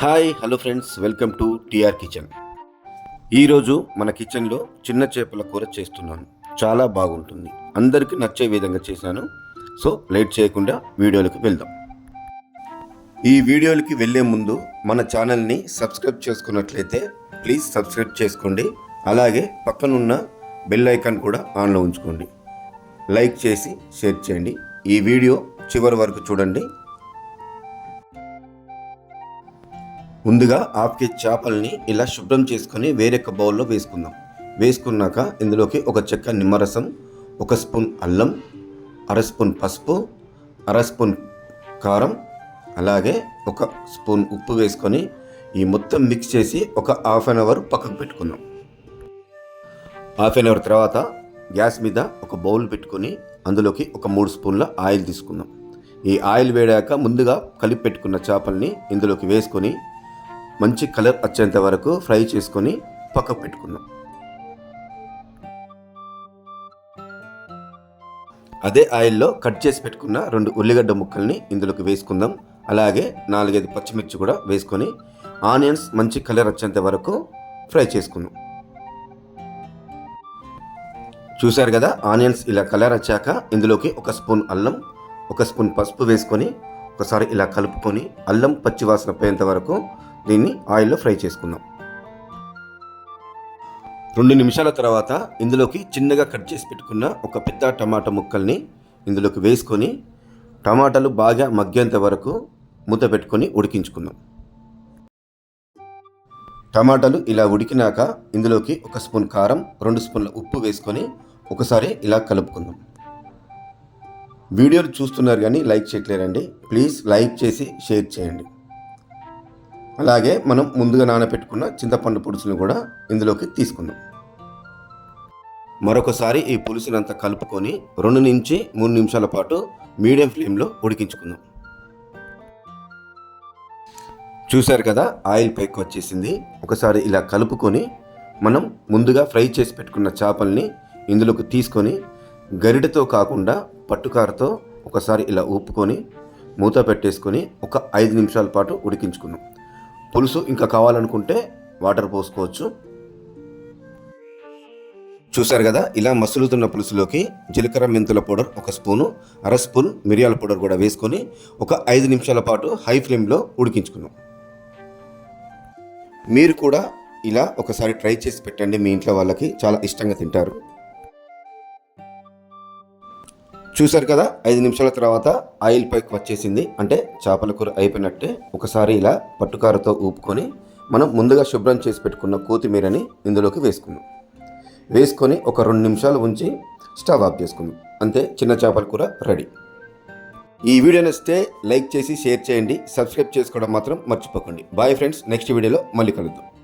Hi hello friends welcome to TR kitchen. ఈరోజు మన కిచెన్లో చిన్న చేపల కూర చేస్తున్నాను. చాలా బాగుంటుంది. అందరికీ నచ్చే విధంగా చేశాను. సో లేట్ చేయకుండా వీడియోలకు వెళ్దాం. ఈ వీడియోలకి వెళ్ళే ముందు మన ఛానల్ని సబ్స్క్రైబ్ చేసుకున్నట్లయితే ప్లీజ్ సబ్స్క్రైబ్ చేసుకోండి. అలాగే పక్కనున్న బెల్ ఐకాన్ కూడా ఆన్లో ఉంచుకోండి. లైక్ చేసి షేర్ చేయండి. ఈ వీడియో చివరి వరకు చూడండి. ముందుగా హాఫ్ చేపల్ని ఇలా శుభ్రం చేసుకొని వేరొక బౌల్లో వేసుకుందాం. వేసుకున్నాక ఇందులోకి ఒక చెక్క నిమ్మరసం ఒక స్పూన్ అల్లం అర స్పూన్ పసుపు అర స్పూన్ కారం అలాగే ఒక స్పూన్ ఉప్పు వేసుకొని ఈ మొత్తం మిక్స్ చేసి ఒక హాఫ్ అన్ అవర్ పక్కకు పెట్టుకుందాం. హాఫ్ అన్ అవర్ తర్వాత గ్యాస్ మీద ఒక బౌల్ పెట్టుకొని అందులోకి ఒక మూడు స్పూన్ల ఆయిల్ తీసుకుందాం. ఈ ఆయిల్ వేడాక ముందుగా కలిపి పెట్టుకున్న చేపల్ని ఇందులోకి వేసుకొని మంచి కలర్ వచ్చేంత వరకు ఫ్రై చేసుకొని పక్కకు పెట్టుకున్నాం అదే ఆయిల్లో కట్ చేసి పెట్టుకున్న రెండు ఉల్లిగడ్డ ముక్కల్ని ఇందులోకి వేసుకుందాం. అలాగే నాలుగైదు పచ్చిమిర్చి కూడా వేసుకొని ఆనియన్స్ మంచి కలర్ వచ్చేంత వరకు ఫ్రై చేసుకుందాం. చూశారు కదా ఆనియన్స్ ఇలా కలర్ వచ్చాక ఇందులోకి ఒక స్పూన్ అల్లం ఒక స్పూన్ పసుపు వేసుకొని ఒకసారి ఇలా కలుపుకొని అల్లం పచ్చివాసన పోయేంత వరకు దీన్ని ఆయిల్లో ఫ్రై చేసుకుందాం. రెండు నిమిషాల తర్వాత ఇందులోకి చిన్నగా కట్ చేసి పెట్టుకున్న ఒక పెద్ద టమాటా ముక్కల్ని ఇందులోకి వేసుకొని టమాటాలు బాగా మగ్గేంత వరకు మూత పెట్టుకొని ఉడికించుకుందాం. టమాటాలు ఇలా ఉడికినాక ఇందులోకి ఒక స్పూన్ కారం రెండు స్పూన్ల ఉప్పు వేసుకొని ఒకసారి ఇలా కలుపుకుందాం. వీడియోలు చూస్తున్నారు కానీ లైక్ చేయట్లేరండి ప్లీజ్ లైక్ చేసి షేర్ చేయండి. అలాగే మనం ముందుగా నానబెట్టుకున్న చింతపండు పులుసును కూడా ఇందులోకి తీసుకుందాం. మరొకసారి ఈ పులుసునంతా కలుపుకొని రెండు నుంచి మూడు నిమిషాల పాటు మీడియం ఫ్లేమ్లో ఉడికించుకుందాం. చూశారు కదా ఆయిల్ పైకి వచ్చేసింది. ఒకసారి ఇలా కలుపుకొని మనం ముందుగా ఫ్రై చేసి పెట్టుకున్న చేపల్ని ఇందులోకి తీసుకొని గరిటతో కాకుండా పట్టుకారతో ఒకసారి ఇలా ఊపుకొని మూత పెట్టేసుకొని ఒక ఐదు నిమిషాల పాటు ఉడికించుకున్నాం పులుసు ఇంకా కావాలనుకుంటే వాటర్ పోసుకోవచ్చు. చూశారు కదా ఇలా మసులుతున్న పులుసులోకి జీలకర్ర మెంతుల పౌడర్ ఒక స్పూను అర స్పూన్ మిరియాల పౌడర్ కూడా వేసుకొని ఒక ఐదు నిమిషాల పాటు హై ఫ్లేమ్లో ఉడికించుకున్నాం మీరు కూడా ఇలా ఒకసారి ట్రై చేసి పెట్టండి మీ ఇంట్లో వాళ్ళకి చాలా ఇష్టంగా తింటారు. చూసారు కదా? ఐదు నిమిషాల తర్వాత ఆయిల్ పైకి వచ్చేసింది. అంటే చేపల కూర అయిపోయినట్టే ఒకసారి ఇలా పట్టుకారతో ఊపుకొని మనం ముందుగా శుభ్రం చేసి పెట్టుకున్న కోతిమీరని ఇందులోకి వేసుకుందాం. వేసుకొని ఒక రెండు నిమిషాలు ఉంచి స్టవ్ ఆఫ్ చేసుకుందాం. అంతే చిన్న చేపల కూర రెడీ. ఈ వీడియో నచ్చితే లైక్ చేసి షేర్ చేయండి. సబ్స్క్రైబ్ చేసుకోవడం మాత్రం మర్చిపోకండి. బాయ్ ఫ్రెండ్స్ నెక్స్ట్ వీడియోలో మళ్ళీ కలుద్దాం.